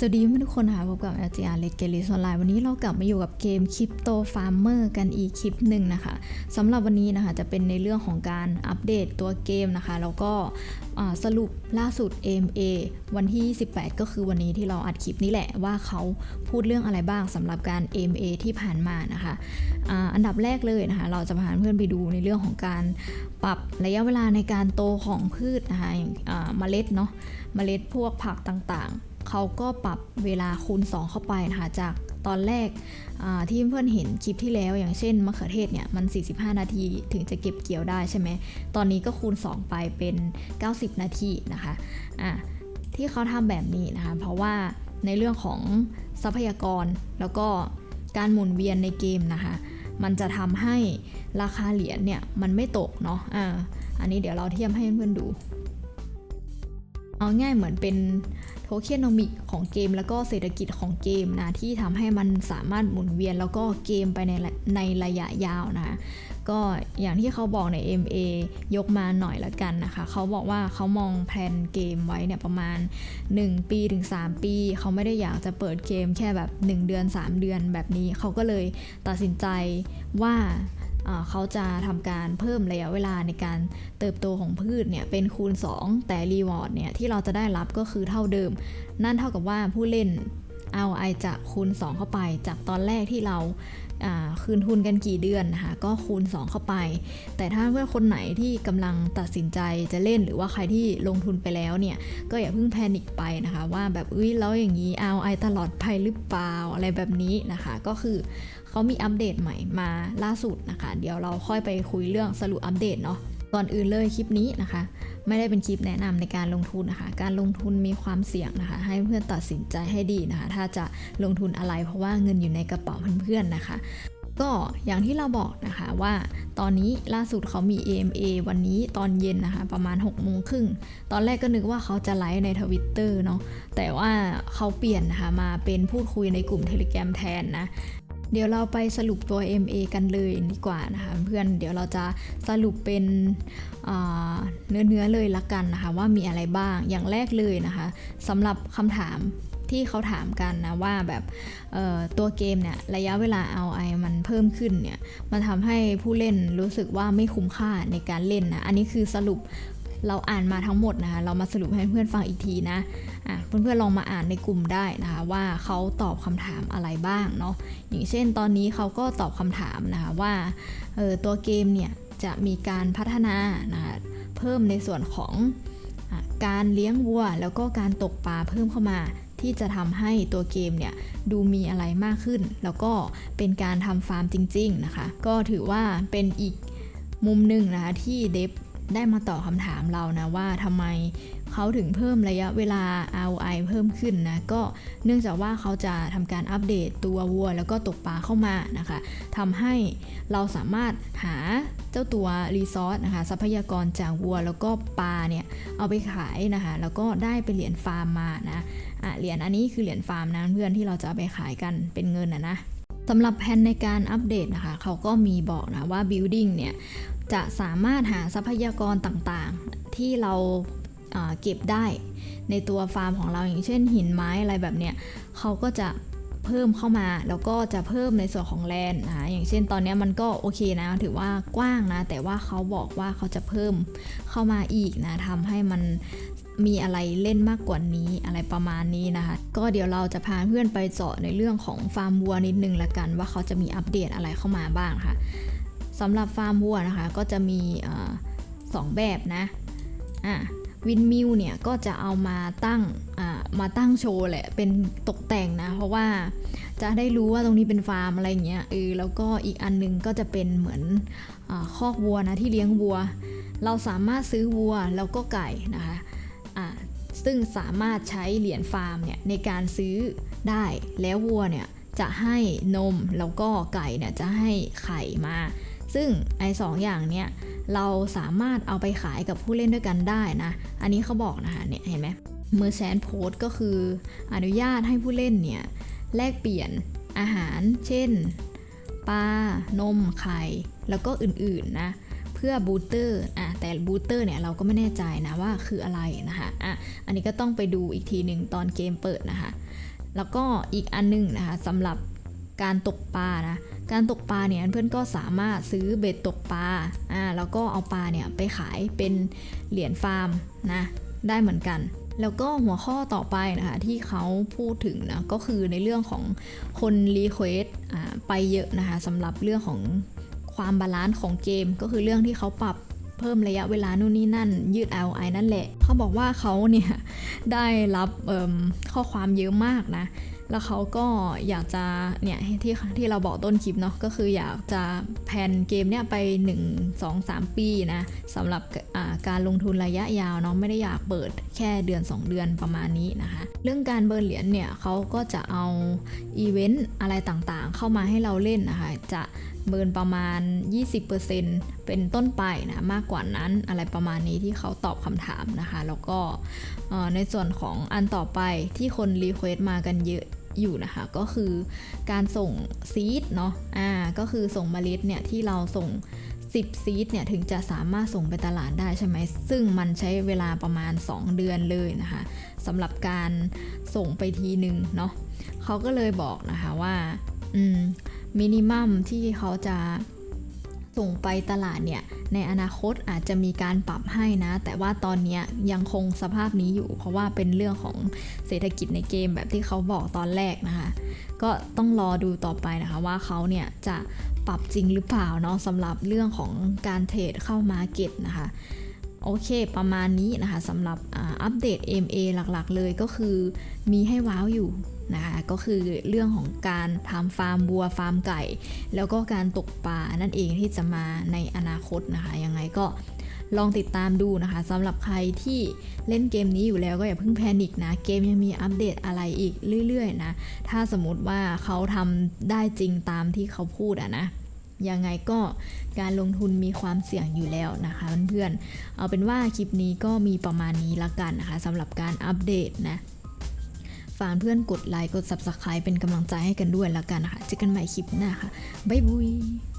สวัสดีเพื่อนทุกคนค่ะพบกับ LGR เล็กเกลิสออนไลน์วันนี้เรากลับมาอยู่กับเกม Crypto Farmer กันอีกคลิปหนึ่งนะคะสำหรับวันนี้นะคะจะเป็นในเรื่องของการอัปเดตตัวเกมนะคะ แล้วก็สรุปล่าสุด AMA วันที่28ก็คือวันนี้ที่เราอัดคลิปนี้แหละว่าเขาพูดเรื่องอะไรบ้างสำหรับการ AMA ที่ผ่านมานะคะอาอันดับแรกเลยนะคะ เราจะพาเพื่อนไปดูในเรื่องของการปรับระยะเวลาในการโตของพืชนะคะอย่างเมล็ดเนาะเมล็ดพวกผักต่างๆ เขาก็ปรับเวลาคูณ 2 เข้าไปนะคะจากตอนแรกที่เพื่อนเห็นคลิปที่แล้วอย่างเช่นมะเขือเทศเนี่ยมัน 45 นาทีถึงจะเก็บเกี่ยวได้ใช่ไหมตอนนี้ก็คูณ 2 ไปเป็น 90 นาทีนะคะะที่เขาทำแบบนี้นะคะเพราะว่าในเรื่องของทรัพยากรแล้วก็การหมุนเวียนในเกมนะคะมันจะทำให้ราคาเหรียญเนี่ยมันไม่ตกเนาะอ่าอันนี้เดี๋ยวเราเทียบให้เพื่อนๆดู เอาง่ายเหมือนเป็น โทเค็นโนมิกของเกม แล้วก็เศรษฐกิจของเกมนะที่ทำให้มันสามารถหมุนเวียนแล้วก็เกมไปในในระยะยาวนะก็อย่างที่เขาบอกใน MA ยกมาหน่อยละกันนะคะ เขาบอกว่าเขามองแผนเกมไว้เนี่ยประมาณ 1 ปีถึง 3 ปี เขาไม่ได้อยากจะเปิดเกมแค่แบบ 1 เดือน 3 เดือนแบบนี้ เขาก็เลยตัดสินใจว่า เขาจะทำการเพิ่มระยะเวลาในการเติบโตของพืชเนี่ยเป็นคูณ 2 แต่รีวอร์ดเนี่ยที่เราจะได้รับก็คือเท่าเดิม นั่นเท่ากับว่าผู้เล่น ROI จะคูณ 2 เข้าไป จากตอนแรกที่เราคืนทุนกันกี่เดือนนะคะก็คูณ 2 เข้าไป แต่ถ้าเพื่อนคนไหนที่กำลังตัดสินใจจะเล่นหรือว่าใครที่ลงทุนไปแล้วเนี่ย ก็อย่าเพิ่งแพนิคไปนะคะ ว่าแบบอุ้ยแล้วอย่างนี้ ROI ตลอดไปหรือเปล่าอะไรแบบนี้นะคะ ก็คือเขามีอัปเดตใหม่มาล่าสุดนะคะ เดี๋ยวเราค่อยไปคุยเรื่องสรุปอัปเดตเนาะก่อนอื่นเลยคลิปนี้นะคะ ไม่ได้เป็นคลิปแนะนำในการลงทุนนะคะ การลงทุนมีความเสี่ยงนะคะ ให้เพื่อนตัดสินใจให้ดีนะคะ ถ้าจะลงทุนอะไรเพราะว่าเงินอยู่ในกระเป๋าเพื่อนๆนะคะก็อย่างที่เราบอกนะคะว่าตอนนี้ล่าสุดเขามี AMA วันนี้ตอนเย็นนะคะ ประมาณ6กโมงครึ่งตอนแรกก็นึกว่าเขาจะไลฟ์ในทวิตเตอร์เนาะแต่ว่าเขาเปลี่ยนนะคะมาเป็นพูดคุยในกลุ่ม Telegram แทนนะ เดี๋ยวเราไปสรุปตัว MA กันเลยดีกว่านะคะเพื่อนเดี๋ยวเราจะสรุปเป็นเนื้อเนื้อๆเลยละกันนะคะว่ามีอะไรบ้างอย่างแรกเลยนะคะสำหรับคำถามที่เขาถามกันนะว่าแบบตัวเกมเนี่ยระยะเวลา ROI มันเพิ่มขึ้นเนี่ยมันทำให้ผู้เล่นรู้สึกว่าไม่คุ้มค่าในการเล่นนะอันนี้คือสรุป เราอ่านมาทั้งหมดนะคะเรามาสรุปให้เพื่อนฟังอีกทีนะะเพื่อนๆลองมาอ่านในกลุ่มได้นะคะว่าเขาตอบคำถามอะไรบ้างเนาะอย่างเช่นตอนนี้เขาก็ตอบคำถามนะคะว่าออตัวเกมเนี่ยจะมีการพัฒนานะคะเพิ่มในส่วนของอการเลี้ยงวัว แล้วก็การตกปลาเพิ่มเข้ามาที่จะทำให้ตัวเกมเนี่ยดูมีอะไรมากขึ้น แล้วก็เป็นการทำฟาร์มจริง ๆ นะคะ ก็ถือว่าเป็นอีกมุมหนึ่งนะคะที่เดฟ ได้มาตอบคำถามเรานะว่าทำไมเขาถึงเพิ่มระยะเวลา ROI เพิ่มขึ้นนะก็เนื่องจากว่าเขาจะทำการอัปเดตตัววัว แล้วก็ตกปลาเข้ามานะคะทำให้เราสามารถหาเจ้าตัวรีซอสนะคะทรัพยากรจากวัวแล้วก็ปลาเนี่ยเอาไปขายนะคะแล้วก็ได้ไปเหรียญฟาร์มมานะะเหรียญอันนี้คือเหรียญฟาร์มนะเพื่อนที่เราจะเอาไปขายกันเป็นเงินนะนะ สำหรับแผนในการอัปเดตนะคะเขาก็มีบอกนะว่า building เนี่ย จะสามารถหาทรัพยากรต่างๆ ที่เราอ่าเก็บได้ในตัวฟาร์มของเราอย่างเช่นหินไม้อะไรแบบเนี้ยเขาก็จะเพิ่มเข้ามาแล้วก็จะเพิ่มในส่วนของแลนด์นะอย่างเช่นตอนนี้มันก็โอเคนะ ถือว่ากว้างนะ แต่ว่าเขาบอกว่าเขาจะเพิ่มเข้ามาอีกนะทำให้มัน มีอะไรเล่นมากกว่านี้อะไรประมาณนี้นะคะ ก็เดี๋ยวเราจะพาเพื่อนไปเจาะในเรื่องของฟาร์มวัวนิดนึงละกันว่าเขาจะมีอัปเดตอะไรเข้ามาบ้างค่ะสำหรับฟาร์มวัวนะคะก็จะมีอสองแบบนะอะวินมิลเนี่ยก็จะเอามาตั้งมาตั้งโชว์แหละ เป็นตกแต่งนะ เพราะว่าจะได้รู้ว่าตรงนี้เป็นฟาร์มอะไรเงี้ยเออแล้วก็อีกอันนึงก็จะเป็นเหมือนอคอกวัวนะที่เลี้ยงวัว เราสามารถซื้อวัวแล้วก็ไก่นะคะ ซึ่งสามารถใช้เหรียญฟาร์มเนี่ยในการซื้อได้แล้ววัวเนี่ยจะให้นมแล้วก็ไก่เนี่ยจะให้ไข่มา ซึ่งไอ้สองอย่างเนี้ยเราสามารถเอาไปขายกับผู้เล่นด้วยกันได้นะ อันนี้เขาบอกนะคะเนี่ยเห็นไหมเมอร์แชนโพสก็คืออนุญาตให้ผู้เล่นเนี่ยแลกเปลี่ยนอาหาร เช่นปลานมไข่ แล้วก็อื่นๆนะ เพื่อบูสเตอร์อะแต่บูสเตอร์เนี่ยเราก็ไม่แน่ใจนะว่าคืออะไรนะคะอะอันนี้ก็ต้องไปดูอีกทีหนึ่งตอนเกมเปิดนะคะ แล้วก็อีกอันหนึงนะคะสำหรับการตกปลานะ การตกปลาเนี่ยเพื่อนก็สามารถซื้อเบ็ดตกปลา อ่า แล้วก็เอาปลาเนี่ยไปขายเป็นเหรียญฟาร์มนะ ได้เหมือนกัน แล้วก็หัวข้อต่อไปนะคะที่เขาพูดถึงนะ ก็คือในเรื่องของคนรีเควสไปเยอะนะคะสำหรับเรื่องของ ความบาลานซ์ของเกม ก็คือเรื่องที่เขาปรับเพิ่มระยะเวลานู่นนี่นั่น ยืด ROI นั่นแหละ เขาบอกว่าเขาเนี่ยได้รับข้อความเยอะมากนะ แล้วเขาก็อยากจะเนี่ยที่ที่เราบอกต้นคลิปเนาะก็คืออยากจะแผนเกมเนี่ยไป 1 2 3 ปีนะสำหรับการลงทุนระยะยาวเนาะไม่ได้อยากเปิดแค่เดือน 2 เดือนประมาณนี้นะคะ เรื่องการเบิร์นเหรียญเนี่ยเขาก็จะเอาอีเวนต์อะไรต่างๆ เข้ามาให้เราเล่นนะคะจะเบิร์นประมาณ 20%เป็นต้นไปนะมากกว่านั้นอะไรประมาณนี้ที่เขาตอบคำถามนะคะ แล้วก็ในส่วนของอันต่อไปที่คนรีเควสต์มากันเยอะ อยู่นะคะ ก็คือการส่งซีดเนาะอ่าก็คือส่งเมล็ดเนี่ยที่เราส่ง 10 ซีดเนี่ยถึงจะสามารถส่งไปตลาดได้ใช่ไหมซึ่งมันใช้เวลาประมาณ 2 เดือนเลยนะคะสำหรับการส่งไปทีหนึ่งเนาะเขาก็เลยบอกนะคะว่าอืมมินิมัมที่เขาจะ ส่งไปตลาดเนี่ยในอนาคตอาจจะมีการปรับให้นะ แต่ว่าตอนนี้ยยังคงสภาพนี้อยู่ เพราะว่าเป็นเรื่องของเศรษฐกิจในเกมแบบที่เขาบอกตอนแรกนะคะ ก็ต้องรอดูต่อไปนะคะว่าเขาเนี่ยจะปรับจริงหรือเปล่าเนาะสำหรับเรื่องของการเทรดเข้ามาเก็ตนะคะ โอเค ประมาณนี้นะคะสำหรับอัปเดต MA หลักๆ เลยก็คือมีให้ว้าวอยู่นะคะก็คือเรื่องของการทำฟาร์มบัวฟาร์มไก่ แล้วก็การตกปลานั่นเองที่จะมาในอนาคตนะคะยังไงก็ลองติดตามดูนะคะสำหรับใครที่เล่นเกมนี้อยู่แล้วก็อย่าเพิ่งแพนิคนะ เกมยังมีอัปเดตอะไรอีกเรื่อยๆนะ ถ้าสมมติว่าเขาทำได้จริงตามที่เขาพูดอะนะ ยังไงก็การลงทุนมีความเสี่ยงอยู่แล้วนะคะเพื่อนๆเอาเป็นว่าคลิปนี้ก็มีประมาณนี้ละกันนะคะสำหรับการอัปเดตนะฝากเพื่อนกดไลค์กด Subscribe เป็นกำลังใจให้กันด้วยละกันนะคะเจอกันใหม่คลิปหน้าค่ะบ๊ายบาย